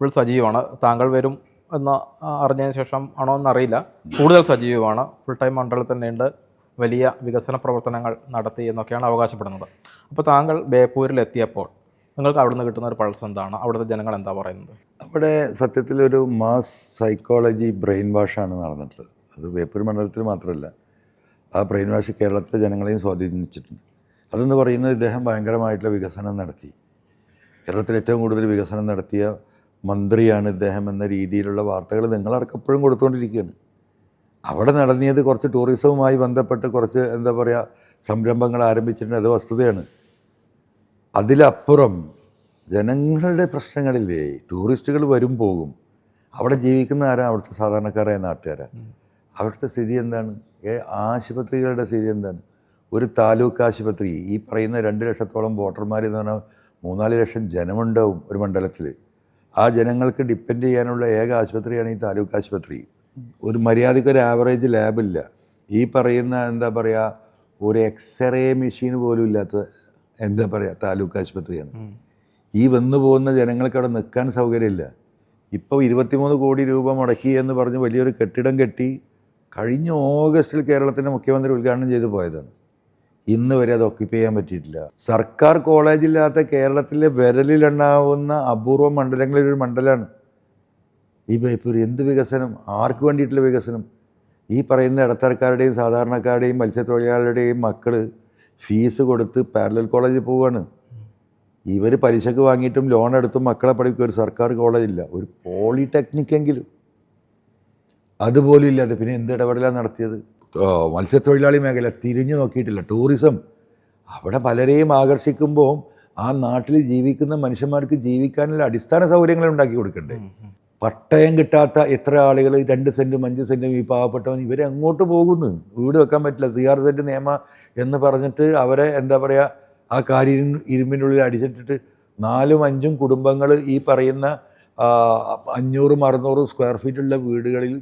S2: ഫുൾ സജീവമാണ്. താങ്കൾ വരും എന്ന് അറിഞ്ഞതിന് ശേഷം ആണോ എന്നറിയില്ല. കൂടുതൽ സജീവമാണ്. ഫുൾ ടൈം മണ്ഡലത്തിൽ തന്നെയുണ്ട്. വലിയ വികസന പ്രവർത്തനങ്ങൾ നടത്തി എന്നൊക്കെയാണ് അവകാശപ്പെടുന്നത്. അപ്പോൾ താങ്കൾ ബേപ്പൂരിൽ എത്തിയപ്പോൾ നിങ്ങൾക്ക് നിന്ന് കിട്ടുന്ന ഒരു പൾസ് എന്താണ്? അവിടുത്തെ ജനങ്ങൾ എന്താ പറയുന്നത്?
S1: അവിടെ സത്യത്തിലൊരു മാസ് സൈക്കോളജി ബ്രെയിൻ വാഷാണ് നടന്നിട്ടുള്ളത്. അത് ബേപ്പൂർ മണ്ഡലത്തിൽ മാത്രമല്ല. ആ ബ്രെയിൻ വാഷ് കേരളത്തിലെ ജനങ്ങളെയും സ്വാധീനിച്ചിട്ടുണ്ട്. അതെന്ന് പറയുന്നത് ഇദ്ദേഹം ഭയങ്കരമായിട്ടുള്ള വികസനം നടത്തി. കേരളത്തിൽ ഏറ്റവും കൂടുതൽ വികസനം നടത്തിയ മന്ത്രിയാണ് ഇദ്ദേഹം എന്ന രീതിയിലുള്ള വാർത്തകൾ നിങ്ങളടക്കം എപ്പോഴും കൊടുത്തുകൊണ്ടിരിക്കുകയാണ്. അവിടെ നടന്നിയത് കുറച്ച് ടൂറിസവുമായി ബന്ധപ്പെട്ട് കുറച്ച് എന്താ പറയുക സംരംഭങ്ങൾ ആരംഭിച്ചിട്ടുണ്ട്. അത് വസ്തുതയാണ്. അതിലപ്പുറം ജനങ്ങളുടെ പ്രശ്നങ്ങളില്ലേ? ടൂറിസ്റ്റുകൾ വരും പോകും. അവിടെ ജീവിക്കുന്ന ആരാ? അവിടുത്തെ സാധാരണക്കാരായ നാട്ടുകാരാ. അവിടുത്തെ സ്ഥിതി എന്താണ്? ഏ ആശുപത്രികളുടെ സ്ഥിതി എന്താണ്? ഒരു താലൂക്ക് ആശുപത്രി ഈ പറയുന്ന രണ്ട് ലക്ഷത്തോളം വോട്ടർമാർ എന്ന് പറഞ്ഞാൽ മൂന്നാൽ ലക്ഷം ജനമുണ്ടാവും ഒരു മണ്ഡലത്തിൽ ആ ജനങ്ങൾക്ക് ഡിപ്പെൻഡ് ചെയ്യാനുള്ള ഏക ആശുപത്രിയാണ് ഈ താലൂക്ക് ആശുപത്രി. ഒരു മര്യാദയ്ക്ക് ഒരു ആവറേജ് ലാബില്ല ഈ പറയുന്ന എന്താ പറയുക ഒരു എക്സ്റേ മെഷീൻ പോലും ഇല്ലാത്ത എന്താ പറയുക താലൂക്ക് ആശുപത്രിയാണ്. ഈ വന്നു പോകുന്ന ജനങ്ങൾക്ക് അവിടെ നിൽക്കാൻ സൗകര്യമില്ല. ഇപ്പോൾ ഇരുപത്തിമൂന്ന് കോടി രൂപ മുടക്കി എന്ന് പറഞ്ഞ് വലിയൊരു കെട്ടിടം കെട്ടി കഴിഞ്ഞ ഓഗസ്റ്റിൽ കേരളത്തിന്റെ മുഖ്യമന്ത്രി ഉദ്ഘാടനം ചെയ്തു പോയതാണ്. ഇന്ന് വരെ അത് ഒക്യുപ്പൈ ചെയ്യാൻ പറ്റിയിട്ടില്ല. സർക്കാർ കോളേജില്ലാത്ത കേരളത്തിലെ വിരലിലുണ്ടാവുന്ന അപൂർവ മണ്ഡലങ്ങളിൽ ഒരു മണ്ഡലമാണ്. ഈ ബേപ്പൂർ എന്ത് വികസനം? ആർക്ക് വേണ്ടിയിട്ടുള്ള വികസനം? ഈ പറയുന്ന ഇടത്തരക്കാരുടെയും സാധാരണക്കാരുടെയും മത്സ്യത്തൊഴിലാളികളുടെയും മക്കൾ ഫീസ് കൊടുത്ത് പാരലൽ കോളേജിൽ പോവുകയാണ് ഇവർ പലിശക്ക് വാങ്ങിയിട്ടും ലോൺ എടുത്തും മക്കളെ പഠിക്കുക ഒരു സർക്കാർ കോളേജില്ല ഒരു പോളിടെക്നിക് എങ്കിലും. അതുപോലും ഇല്ലാതെ പിന്നെ എന്ത് ഇടപെടലാണ് നടത്തിയത്? മത്സ്യത്തൊഴിലാളി മേഖല തിരിഞ്ഞു നോക്കിയിട്ടില്ല. ടൂറിസം അവിടെ പലരെയും ആകർഷിക്കുമ്പോൾ ആ നാട്ടിൽ ജീവിക്കുന്ന മനുഷ്യന്മാർക്ക് ജീവിക്കാനുള്ള അടിസ്ഥാന സൗകര്യങ്ങൾ ഉണ്ടാക്കി കൊടുക്കണ്ടേ? പട്ടയം കിട്ടാത്ത എത്ര ആളുകൾ രണ്ട് സെന്റും അഞ്ച് സെന്റും ഈ പാവപ്പെട്ടവൻ ഇവരെ അങ്ങോട്ട് പോകുന്നു? വീട് വെക്കാൻ പറ്റില്ല. സി ആർ സെറ്റ് നിയമ എന്ന് പറഞ്ഞിട്ട് അവരെ എന്താ പറയുക ആ കാര്യം ഇരുമ്പിനുള്ളിൽ അടിച്ചിട്ടിട്ട് നാലും അഞ്ചും കുടുംബങ്ങൾ ഈ പറയുന്ന അഞ്ഞൂറും അറുന്നൂറും സ്ക്വയർ ഫീറ്റുള്ള വീടുകളിൽ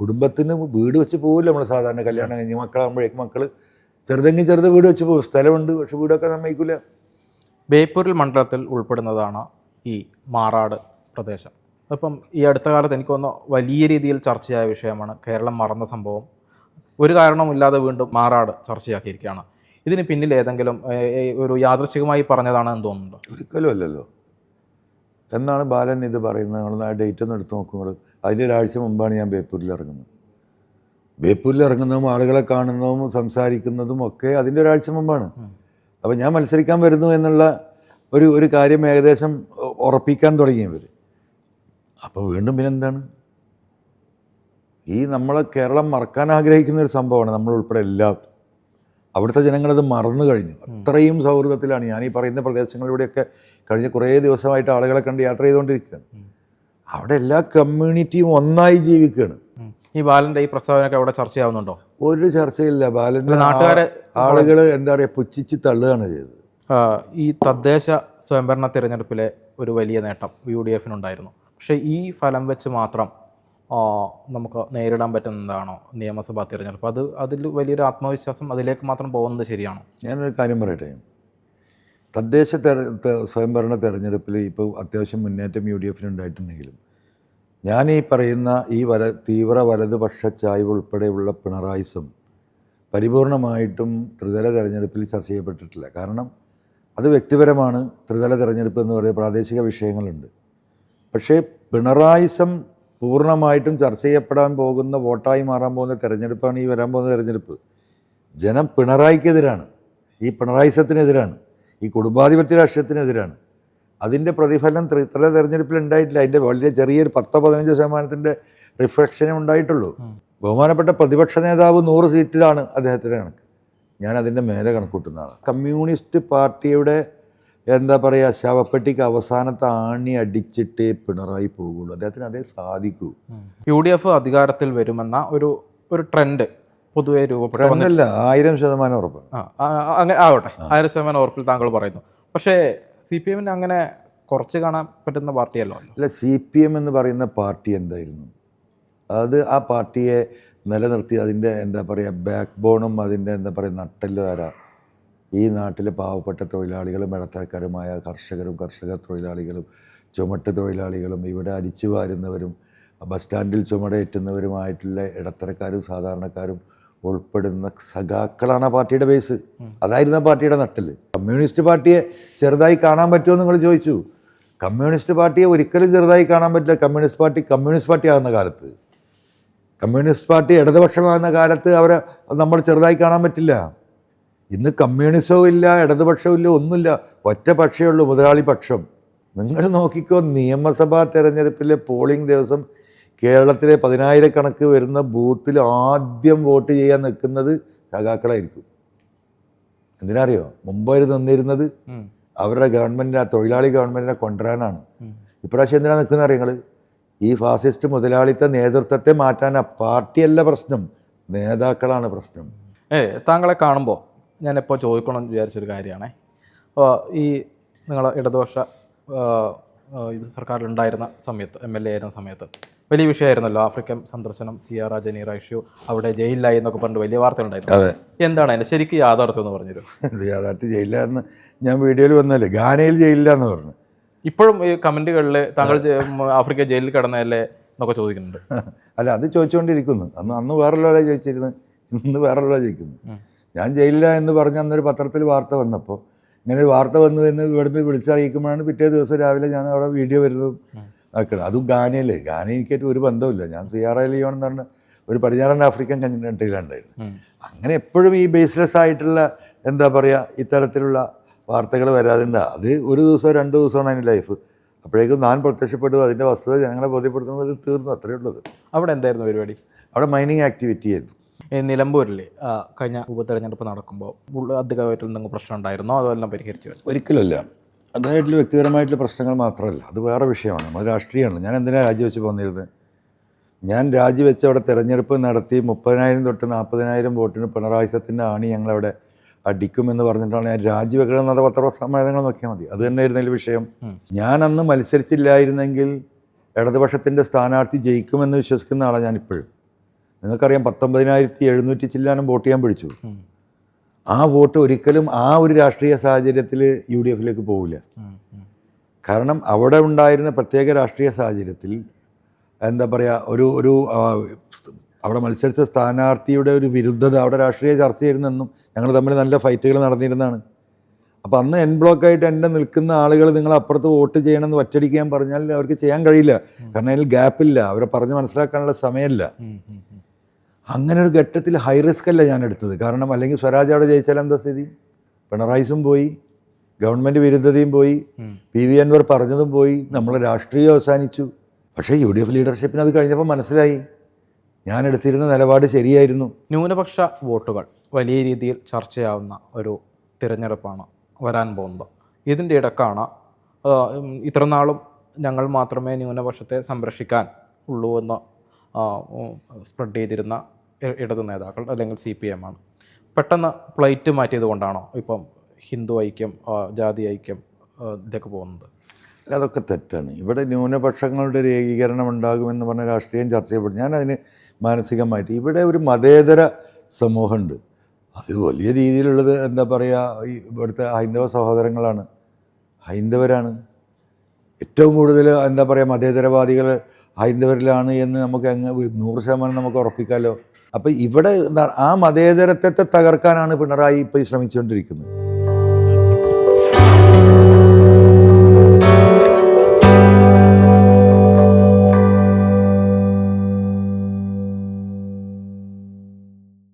S1: കുടുംബത്തിന് വീട് വെച്ച് പോകില്ല നമ്മൾ സാധാരണ കല്യാണം കഴിഞ്ഞ് മക്കളാകുമ്പോഴേക്ക് മക്കൾ ചെറുതെങ്കിൽ ചെറുത് വീട് വെച്ച് പോകും. സ്ഥലമുണ്ട് പക്ഷെ വീടൊക്കെ സമ്മതിക്കില്ല
S2: ബേപ്പൂരിൽ മണ്ഡലത്തിൽ ഉൾപ്പെടുന്നതാണ് ഈ മാറാട് പ്രദേശം. അപ്പം ഈ അടുത്ത കാലത്ത് എനിക്ക് തോന്നുന്നു വലിയ രീതിയിൽ ചർച്ചയായ വിഷയമാണ് കേരളം മറന്ന സംഭവം. ഒരു കാരണവുമില്ലാതെ വീണ്ടും മാറാട് ചർച്ചയാക്കിയിരിക്കുകയാണ്. ഇതിന് പിന്നിൽ ഏതെങ്കിലും ഒരു യാദൃശികമായി പറഞ്ഞതാണ് എന്ന് തോന്നുന്നുണ്ടോ?
S1: ഒരിക്കലും അല്ലല്ലോ. എന്നാണ് ബാലൻ ഇത് പറയുന്നത്. നിങ്ങൾ ആ ഡേറ്റ് ഒന്ന് എടുത്ത് നോക്കുമ്പോൾ അതിന്റെ ഒരാഴ്ച മുമ്പാണ് ഞാൻ ബേപ്പൂരിൽ ഇറങ്ങുന്നത്. ബേപ്പൂരിൽ ഇറങ്ങുന്നതും ആളുകളെ കാണുന്നതും സംസാരിക്കുന്നതും ഒക്കെ അതിന്റെ ഒരാഴ്ച മുമ്പാണ്. അപ്പോൾ ഞാൻ മത്സരിക്കാൻ വരുന്നു എന്നുള്ള ഒരു ഒരു കാര്യം ഏകദേശം ഉറപ്പിക്കാൻ തുടങ്ങിയവർ അപ്പോൾ വീണ്ടും പിന്നെന്താണ് ഈ നമ്മളെ കേരളം മറക്കാൻ ആഗ്രഹിക്കുന്ന ഒരു സംഭവമാണ്. നമ്മൾ ഉൾപ്പെടെ എല്ലാവരും അവിടുത്തെ ജനങ്ങളത് മറന്നു കഴിഞ്ഞു. അത്രയും സൗഹൃദത്തിലാണ്. ഞാൻ ഈ പറയുന്ന പ്രദേശങ്ങളിലൂടെയൊക്കെ കഴിഞ്ഞ കുറേ ദിവസമായിട്ട് ആളുകളെ കണ്ട് യാത്ര ചെയ്തുകൊണ്ടിരിക്കുകയാണ്. അവിടെ എല്ലാ കമ്മ്യൂണിറ്റിയും ഒന്നായി ജീവിക്കുകയാണ്.
S2: ഈ ബാലന്റെ ഈ പ്രസ്താവനയൊക്കെ അവിടെ ചർച്ചയാവുന്നുണ്ടോ?
S1: ഒരു ചർച്ചയില്ല. ബാലന്റെ
S2: നാട്ടുകാരെ-
S1: ആളുകൾ എന്താ പറയുക പുച്ഛിച്ച് തള്ളുകയാണ് ചെയ്തത്.
S2: ഈ തദ്ദേശ സ്വയംഭരണ തിരഞ്ഞെടുപ്പിലെ ഒരു വലിയ നേട്ടം യു ഡി എഫിനുണ്ടായിരുന്നു. പക്ഷേ ഈ ഫലം വെച്ച് മാത്രം നമുക്ക് നേരിടാൻ പറ്റുന്നതാണോ നിയമസഭാ തിരഞ്ഞെടുപ്പ്? അത് അതിൽ വലിയൊരു ആത്മവിശ്വാസം അതിലേക്ക് മാത്രം പോകുന്നത് ശരിയാണോ?
S1: ഞാനൊരു കാര്യം പറയട്ടെ? തദ്ദേശ സ്വയംഭരണ തെരഞ്ഞെടുപ്പിൽ ഇപ്പോൾ അത്യാവശ്യം മുന്നേറ്റം യു ഡി എഫിന് ഉണ്ടായിട്ടുണ്ടെങ്കിലും ഞാൻ ഈ പറയുന്ന ഈ വല തീവ്ര വലതുപക്ഷ ചായ്വ് ഉൾപ്പെടെയുള്ള പിണറായിസം പരിപൂർണമായിട്ടും ത്രിതല തെരഞ്ഞെടുപ്പിൽ ചർച്ച ചെയ്യപ്പെട്ടിട്ടില്ല. കാരണം അത് വ്യക്തിപരമാണ്. ത്രിതല തെരഞ്ഞെടുപ്പ് എന്ന് പറയുന്ന പ്രാദേശിക വിഷയങ്ങളുണ്ട്. പക്ഷേ പിണറായിസം പൂർണമായിട്ടും ചർച്ച ചെയ്യപ്പെടാൻ പോകുന്ന വോട്ടായി മാറാൻ പോകുന്ന തെരഞ്ഞെടുപ്പാണ് ഈ വരാൻ പോകുന്ന തെരഞ്ഞെടുപ്പ്. ജനം പിണറായിക്കെതിരാണ്. ഈ പിണറായിസത്തിനെതിരാണ്. ഈ കുടുംബാധിപത്യ രാഷ്ട്രീയത്തിനെതിരാണ്. അതിന്റെ പ്രതിഫലം ഇത്ര തെരഞ്ഞെടുപ്പിൽ ഉണ്ടായിട്ടില്ല. അതിന്റെ വളരെ ചെറിയൊരു പത്തോ പതിനഞ്ചോ ശതമാനത്തിന്റെ റിഫ്ലക്ഷനും ഉണ്ടായിട്ടുള്ളൂ. ബഹുമാനപ്പെട്ട പ്രതിപക്ഷ നേതാവ് നൂറ് സീറ്റിലാണ് അദ്ദേഹത്തിന്റെ കണക്ക്. ഞാൻ അതിന്റെ മേലെ കണക്കൂട്ടുന്നതാണ്. കമ്മ്യൂണിസ്റ്റ് പാർട്ടിയുടെ എന്താ പറയുക ശവപ്പെട്ടിക്ക് അവസാനത്തെ ആണി അടിച്ചിട്ടേ പിണറായി പോകുള്ളൂ. അദ്ദേഹത്തിന് അതേ സാധിക്കൂ.
S2: യു ഡി എഫ് അധികാരത്തിൽ വരുമെന്ന ഒരു ഒരു ട്രെൻഡ് പൊതുവെ
S1: രൂപപ്പെട്ടില്ല ആയിരം ശതമാനം ഉറപ്പ്.
S2: അങ്ങനെ ആവട്ടെ. ആയിരം ശതമാനം ഉറപ്പിൽ താങ്കൾ പറയുന്നു. പക്ഷേ സി പി എമ്മിന് അങ്ങനെ കുറച്ച് കാണാൻ പറ്റുന്ന പാർട്ടിയല്ലോ
S1: അല്ല സി പി എം എന്ന് പറയുന്ന പാർട്ടി എന്തായിരുന്നു? അത് ആ പാർട്ടിയെ നിലനിർത്തി അതിന്റെ എന്താ പറയുക ബാക്ക് ബോണും അതിന്റെ എന്താ പറയുക നട്ടെല്ല് ആരാ? ഈ നാട്ടിലെ പാവപ്പെട്ട തൊഴിലാളികളും ഇടത്തരക്കാരുമായ കർഷകരും കർഷക തൊഴിലാളികളും ചുമട്ട് തൊഴിലാളികളും ഇവിടെ അടിച്ചു വാരുന്നവരും ബസ് സ്റ്റാൻഡിൽ ചുമടേറ്റുന്നവരുമായിട്ടുള്ള ഇടത്തരക്കാരും സാധാരണക്കാരും ഉൾപ്പെടുന്ന സഖാക്കളാണ് ആ പാർട്ടിയുടെ ബേസ് അതായിരുന്നു ആ പാർട്ടിയുടെ നട്ടിൽ കമ്മ്യൂണിസ്റ്റ് പാർട്ടിയെ ചെറുതായി കാണാൻ പറ്റുമോ എന്ന് നിങ്ങൾ ചോദിച്ചു. കമ്മ്യൂണിസ്റ്റ് പാർട്ടിയെ ഒരിക്കലും ചെറുതായി കാണാൻ പറ്റില്ല. കമ്മ്യൂണിസ്റ്റ് പാർട്ടി കമ്മ്യൂണിസ്റ്റ് പാർട്ടി ആകുന്ന കാലത്ത്. കമ്മ്യൂണിസ്റ്റ് പാർട്ടി ഇടതുപക്ഷമാകുന്ന കാലത്ത് അവരെ നമ്മൾ ചെറുതായി കാണാൻ പറ്റില്ല. ഇന്ന് കമ്മ്യൂണിസവും ഇല്ല ഇടതുപക്ഷവും ഇല്ല ഒന്നുമില്ല. ഒറ്റ പക്ഷേ ഉള്ളൂ മുതലാളി പക്ഷം. നിങ്ങൾ നോക്കിക്കോ നിയമസഭാ തെരഞ്ഞെടുപ്പിലെ പോളിംഗ് ദിവസം കേരളത്തിലെ പതിനായിരക്കണക്ക് വരുന്ന ബൂത്തിൽ ആദ്യം വോട്ട് ചെയ്യാൻ നിൽക്കുന്നത് സഖാക്കളായിരിക്കും. എന്തിനറിയോ? മുമ്പ് അവർ നിന്നിരുന്നത്. അവരുടെ ഗവൺമെന്റിനെ തൊഴിലാളി ഗവൺമെന്റിനെ കൊണ്ടുവരാനാണ്. ഇപ്രാവശ്യം എന്തിനാണ് നിൽക്കുന്നത് അറിയങ്ങൾ ഈ ഫാസിസ്റ്റ് മുതലാളിത്ത നേതൃത്വത്തെ മാറ്റാനാ പാർട്ടിയല്ല പ്രശ്നം നേതാക്കളാണ് പ്രശ്നം.
S2: ഏ താങ്കളെ കാണുമ്പോൾ ഞാനിപ്പോൾ ചോദിക്കണം എന്ന് വിചാരിച്ചൊരു കാര്യമാണേ അപ്പോൾ ഈ നിങ്ങൾ ഇടതുപക്ഷ ഇത് സർക്കാരിലുണ്ടായിരുന്ന സമയത്ത് എം എൽ എ ആയിരുന്ന സമയത്ത് വലിയ വിഷയമായിരുന്നല്ലോ. ആഫ്രിക്കൻ സന്ദർശനം സിയാറ ജനീറ ഇഷ്യൂ അവിടെ ജയിലിലായി എന്നൊക്കെ പറഞ്ഞിട്ട് വലിയ വാർത്തകളുണ്ടായിരുന്നു.
S1: അതെ.
S2: എന്താണ് അതിന്റെ ശരിക്കും യാഥാർത്ഥ്യം എന്ന്
S1: പറഞ്ഞു യാഥാർത്ഥ്യം ജയിലിലാന്ന് ഞാൻ വീഡിയോയിൽ വന്നല്ലേ ഗാനയിൽ ജയിലില്ലാന്ന് പറഞ്ഞു.
S2: ഇപ്പോഴും ഈ കമന്റുകളിൽ താങ്കൾ ആഫ്രിക്ക ജയിലിൽ കിടന്നതല്ലേ എന്നൊക്കെ ചോദിക്കുന്നുണ്ട്.
S1: അല്ല അത് ചോദിച്ചുകൊണ്ടിരിക്കുന്നു അന്ന് അന്ന് വേറൊരാളെ ചോദിച്ചിരുന്നു. ഇന്ന് വേറൊരാളെ ചോദിക്കുന്നു. ഞാൻ ജയിലില്ല എന്ന് പറഞ്ഞ അന്നൊരു പത്രത്തിൽ വാർത്ത വന്നപ്പോൾ ഇങ്ങനെ ഒരു വാർത്ത വന്നു എന്ന് ഇവിടുന്ന് വിളിച്ചറിയിക്കുമ്പോഴാണ് പിറ്റേ ദിവസം രാവിലെ ഞാൻ അവിടെ വീഡിയോ വരുന്നതും ആക്കണം അതും ഗാനയല്ലേ? ഗാന എനിക്കായിട്ട് ഒരു ബന്ധമില്ല ഞാൻ സി ആർ ഐ ലിയോൺ എന്ന് പറഞ്ഞ ഒരു പടിഞ്ഞാറൻ ആഫ്രിക്കൻ കണ്ടിട്ടുണ്ടായിരുന്നു. അങ്ങനെ എപ്പോഴും ഈ ബേസ്ലെസ് ആയിട്ടുള്ള എന്താ പറയുക ഇത്തരത്തിലുള്ള വാർത്തകൾ വരാതുണ്ട് അത് ഒരു ദിവസമോ രണ്ട് ദിവസമാണ് അതിന്റെ ലൈഫ് അപ്പോഴേക്കും ഞാൻ പ്രത്യക്ഷപ്പെട്ടു അതിന്റെ വസ്തുത ജനങ്ങളെ ബോധ്യപ്പെടുത്തുന്നത് തീർന്നു അത്രയേ ഉള്ളത്
S2: അവിടെ എന്തായിരുന്നു പരിപാടി?
S1: അവിടെ മൈനിങ് ആക്ടിവിറ്റി ആയിരുന്നു.
S2: നിലമ്പൂരിൽ കഴിഞ്ഞ ഉപതെരഞ്ഞെടുപ്പ് നടക്കുമ്പോൾ അധികമായിട്ട് എന്തെങ്കിലും പ്രശ്നം ഉണ്ടായിരുന്നോ? അതെല്ലാം പരിഹരിച്ചു
S1: ഒരിക്കലല്ല അതായിട്ടുള്ള വ്യക്തിപരമായിട്ടുള്ള പ്രശ്നങ്ങൾ മാത്രമല്ല. അത് വേറെ വിഷയമാണ്. നമ്മൾ രാഷ്ട്രീയമാണ്. ഞാൻ എന്തിനാണ് രാജിവെച്ച് പോന്നിരുന്നത് ഞാൻ രാജിവെച്ച് അവിടെ തെരഞ്ഞെടുപ്പ് നടത്തി മുപ്പതിനായിരം തൊട്ട് നാൽപ്പതിനായിരം വോട്ടിന് പിണറായി സത്തിന്റെ ആണി ഞങ്ങളവിടെ അടിക്കുമെന്ന് പറഞ്ഞിട്ടാണ് ഞാൻ രാജിവെക്കണമെന്നത് പത്രസമ്മേളനങ്ങൾ നോക്കിയാൽ മതി. അത് തന്നെ ആയിരുന്നതിൽ വിഷയം. ഞാൻ അന്ന് മത്സരിച്ചില്ലായിരുന്നെങ്കിൽ ഇടതുപക്ഷത്തിന്റെ സ്ഥാനാർത്ഥി ജയിക്കുമെന്ന് വിശ്വസിക്കുന്ന ആളാണ് ഞാനിപ്പോഴും. നിങ്ങൾക്കറിയാം പത്തൊമ്പതിനായിരത്തി എഴുന്നൂറ്റി ചില്ലാനം വോട്ട് ചെയ്യാൻ പിടിച്ചു. ആ വോട്ട് ഒരിക്കലും ആ ഒരു രാഷ്ട്രീയ സാഹചര്യത്തിൽ യു ഡി എഫിലേക്ക് പോവില്ല. കാരണം അവിടെ ഉണ്ടായിരുന്ന പ്രത്യേക രാഷ്ട്രീയ സാഹചര്യത്തിൽ എന്താ പറയുക ഒരു ഒരു അവിടെ മത്സരിച്ച സ്ഥാനാർത്ഥിയുടെ ഒരു വിരുദ്ധത അവിടെ രാഷ്ട്രീയ ചർച്ച ചർച്ചയായിരുന്നെന്നും ഞങ്ങൾ തമ്മിൽ നല്ല ഫൈറ്റുകൾ നടന്നിരുന്നതാണ്. അപ്പോൾ അന്ന് എൻ ബ്ലോക്കായിട്ട് എന്റെ നിൽക്കുന്ന ആളുകൾ നിങ്ങൾ അപ്പുറത്ത് വോട്ട് ചെയ്യണമെന്ന് ഒറ്റടിക്കാൻ പറഞ്ഞാൽ അവർക്ക് ചെയ്യാൻ കഴിയില്ല. കാരണം അതിൽ ഗ്യാപ്പില്ല അവരെ പറഞ്ഞ് മനസ്സിലാക്കാനുള്ള സമയമില്ല. അങ്ങനെ ഒരു ഘട്ടത്തിൽ ഹൈ റിസ്ക് അല്ല ഞാൻ എടുത്തത്. കാരണം അല്ലെങ്കിൽ സ്വരാജ് അവിടെ ജയിച്ചാൽ എന്താ സ്ഥിതി? പിണറായിസും പോയി ഗവൺമെന്റ് വിരുദ്ധതയും പോയി പി വി അൻവർ പറഞ്ഞതും പോയി നമ്മളെ രാഷ്ട്രീയം അവസാനിച്ചു. പക്ഷേ യു ഡി എഫ് ലീഡർഷിപ്പിന് അത് കഴിഞ്ഞപ്പോൾ മനസ്സിലായി. ഞാൻ എടുത്തിരുന്ന നിലപാട് ശരിയായിരുന്നു.
S2: ന്യൂനപക്ഷ വോട്ടുകൾ വലിയ രീതിയിൽ ചർച്ചയാവുന്ന ഒരു തിരഞ്ഞെടുപ്പാണ് വരാൻ പോകുന്നത്. ഇതിന്റെ ഇടക്കാണ് ഇത്ര നാളും ഇത്രനാളും ഞങ്ങൾ മാത്രമേ ന്യൂനപക്ഷത്തെ സംരക്ഷിക്കാൻ ഉള്ളൂ എന്ന് സ്പ്രെഡ് ചെയ്തിരുന്ന ഇടതു നേതാക്കൾ അല്ലെങ്കിൽ സി പി എം ആണ്. പെട്ടെന്ന് പ്ലേറ്റ് മാറ്റിയത് കൊണ്ടാണോ ഇപ്പം ഹിന്ദു ഐക്യം ജാതി ഐക്യം ഇതൊക്കെ പോകുന്നത്?
S1: അതൊക്കെ തെറ്റാണ്. ഇവിടെ ന്യൂനപക്ഷങ്ങളുടെ ഒരു ഏകീകരണം ഉണ്ടാകുമെന്ന് പറഞ്ഞ രാഷ്ട്രീയം ചർച്ച ചെയ്യപ്പെടും ഞാൻ അതിന് മാനസികമായിട്ട് ഇവിടെ ഒരു മതേതര സമൂഹമുണ്ട്. അത് വലിയ രീതിയിലുള്ളത് എന്താ പറയുക ഈ ഇവിടുത്തെ ഹൈന്ദവ സഹോദരങ്ങളാണ്. ഹൈന്ദവരാണ്. ഏറ്റവും കൂടുതൽ എന്താ പറയുക മതേതരവാദികൾ ഹൈന്ദവരിലാണ് എന്ന് നമുക്ക് അങ്ങ് നൂറ് ശതമാനം നമുക്ക് ഉറപ്പിക്കാമല്ലോ അപ്പോൾ ഇവിടെ ആ മതേതരത്വത്തെ തകർക്കാനാണ് പിണറായി ഇപ്പോൾ ശ്രമിച്ചുകൊണ്ടിരിക്കുന്നത്.